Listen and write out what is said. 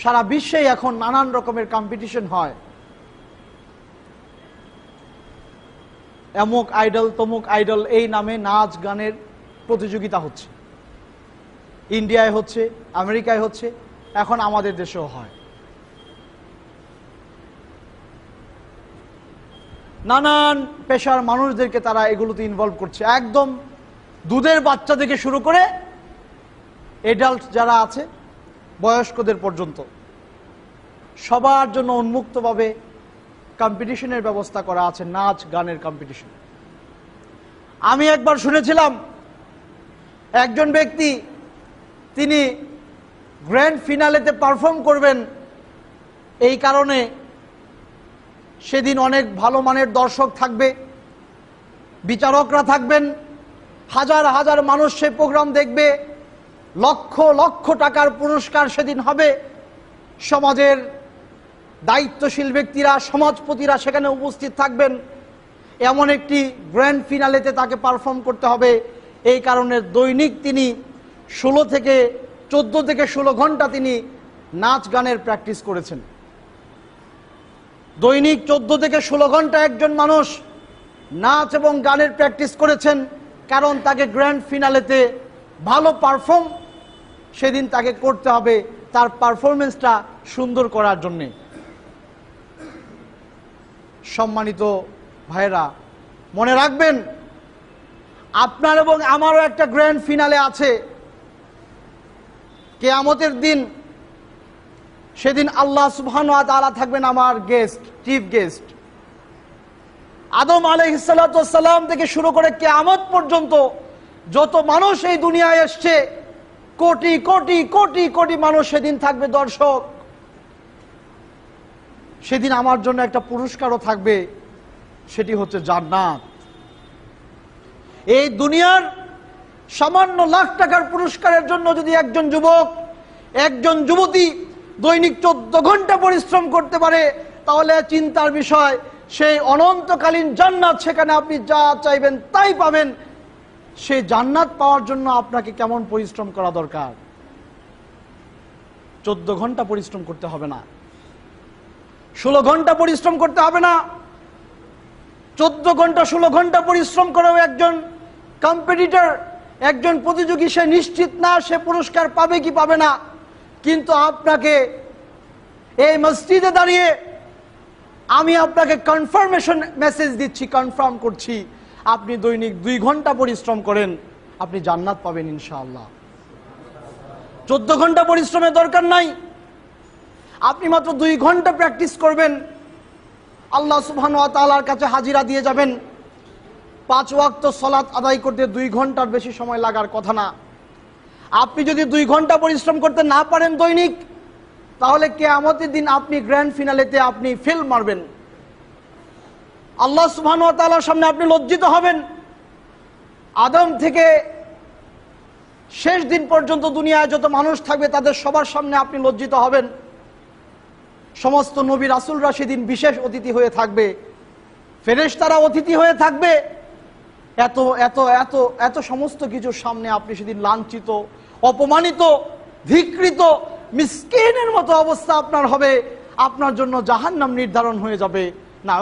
সারা বিশ্বে এখন নানান রকমের কম্পিটিশন হয়। এমুক আইডল তমুক আইডল এই নামে নাচ গানের প্রতিযোগিতা হচ্ছে। ইন্ডিয়ায় হচ্ছে, আমেরিকায় হচ্ছে, এখন আমাদের দেশেও হয়। নানান পেশার মানুষদেরকে তারা এগুলোতে ইনভলভ করছে। একদম দুধের বাচ্চা থেকে শুরু করে এডাল্ট যারা আছে বয়স্কদের পর্যন্ত। সবার জন্য উন্মুক্তভাবে কম্পিটিশনের ব্যবস্থা করা আছে, নাচ, গানের কম্পিটিশন আমি একবার শুনেছিলাম, একজন ব্যক্তি, তিনি গ্র্যান্ড ফিনালেতে পারফর্ম করবেন, এই কারণে সেদিন অনেক ভালো মানের দর্শক থাকবে, বিচারকরা থাকবেন, হাজার হাজার মানুষ সে প্রোগ্রাম দেখবে লক্ষ লক্ষ টাকার পুরস্কার সেদিন হবে। সমাজের দায়িত্বশীল ব্যক্তিরা, সমাজপতিরা সেখানে উপস্থিত থাকবেন। এমন একটি গ্র্যান্ড ফিনালেতে তাকে পারফর্ম করতে হবে। এই কারণে দৈনিক তিনি ষোলো থেকে, চোদ্দ থেকে ষোলো ঘণ্টা তিনি নাচ গানের প্র্যাকটিস করেছেন। দৈনিক চোদ্দ থেকে ষোলো ঘণ্টা একজন মানুষ নাচ এবং গানের প্র্যাকটিস করেছেন, কারণ তাকে গ্র্যান্ড ফিনালেতে ভালো পারফর্ম সেদিন তাকে করতে হবে তার পারফরমেন্সটা সুন্দর করার জন্যে। সম্মানিত ভাইরা মনে রাখবেন, আপনার এবং আমারও একটা গ্র্যান্ড ফিনালে আছে। কেয়ামতের দিন সেদিন আল্লাহ সুবহান তালা থাকবেন আমার গেস্ট, চিফ গেস্ট। আদম আলহিসাল্লাম থেকে শুরু করে কেয়ামত পর্যন্ত যত মানুষ এই দুনিয়ায় এসছে কোটি কোটি কোটি কোটি মানুষ সেদিন থাকবে দর্শক। সেদিন আমার জন্য একটা পুরস্কারও থাকবে, সেটি হচ্ছে জান্নাত। এই দুনিয়ার সামান্য লাখ টাকার পুরস্কারের জন্য যদি একজন যুবক, একজন যুবতী দৈনিক চোদ্দ ঘণ্টা পরিশ্রম করতে পারে, তাহলে চিন্তার বিষয়, সেই অনন্তকালীন জান্নাত সেখানে আপনি যা চাইবেন তাই পাবেন। সেই জান্নাত পাওয়ার জন্য আপনাকে কেমন পরিশ্রম করা দরকার? চোদ্দ ঘণ্টা পরিশ্রম করতে হবে না। ষোলো ঘণ্টা পরিশ্রম করতে হবে না। চোদ্দ ঘণ্টা, ষোলো ঘণ্টা পরিশ্রম করেও একজন কম্পিটিটর একজন প্রতিযোগী সে নিশ্চিত না, সে পুরস্কার পাবে কি পাবে না। কিন্তু আপনাকে এই মসজিদে দাঁড়িয়ে আমি আপনাকে কনফার্মেশন মেসেজ দিচ্ছি কনফার্ম করছি। আপনি দৈনিক দুই ঘণ্টা পরিশ্রম করেন, আপনি জান্নাত পাবেন ইনশাআল্লাহ। চোদ্দ ঘণ্টা পরিশ্রমের দরকার নাই। আপনি মাত্র দুই ঘণ্টা প্র্যাকটিস করবেন, আল্লাহ সুবহান তালার কাছে হাজিরা দিয়ে যাবেন। পাঁচ ওয়াক্ত সলাৎ আদায় করতে দুই ঘণ্টার বেশি সময় লাগার কথা না। আপনি যদি দুই ঘণ্টা পরিশ্রম করতে না পারেন দৈনিক, তাহলে কেয়ামতের দিন আপনি গ্র্যান্ড ফিনালেতে আপনি ফেল মারবেন। আল্লাহ সুবহান তালার সামনে আপনি লজ্জিত হবেন। আদম থেকে শেষ দিন পর্যন্ত দুনিয়ায় যত মানুষ থাকবে, তাদের সবার সামনে আপনি লজ্জিত হবেন। সমস্ত নবী রাসুলরা সেদিন বিশেষ অতিথি হয়ে থাকবে। ফেরেশ তারা অতিথি হয়ে থাকবে। এত এত এত এত সমস্ত কিছুর সামনে আপনি সেদিন লাঞ্ছিত, অপমানিত, ধিকৃত, মিসকিনের মতো অবস্থা আপনার হবে। আপনার জন্য জাহান্নাম নির্ধারণ হয়ে যাবে। না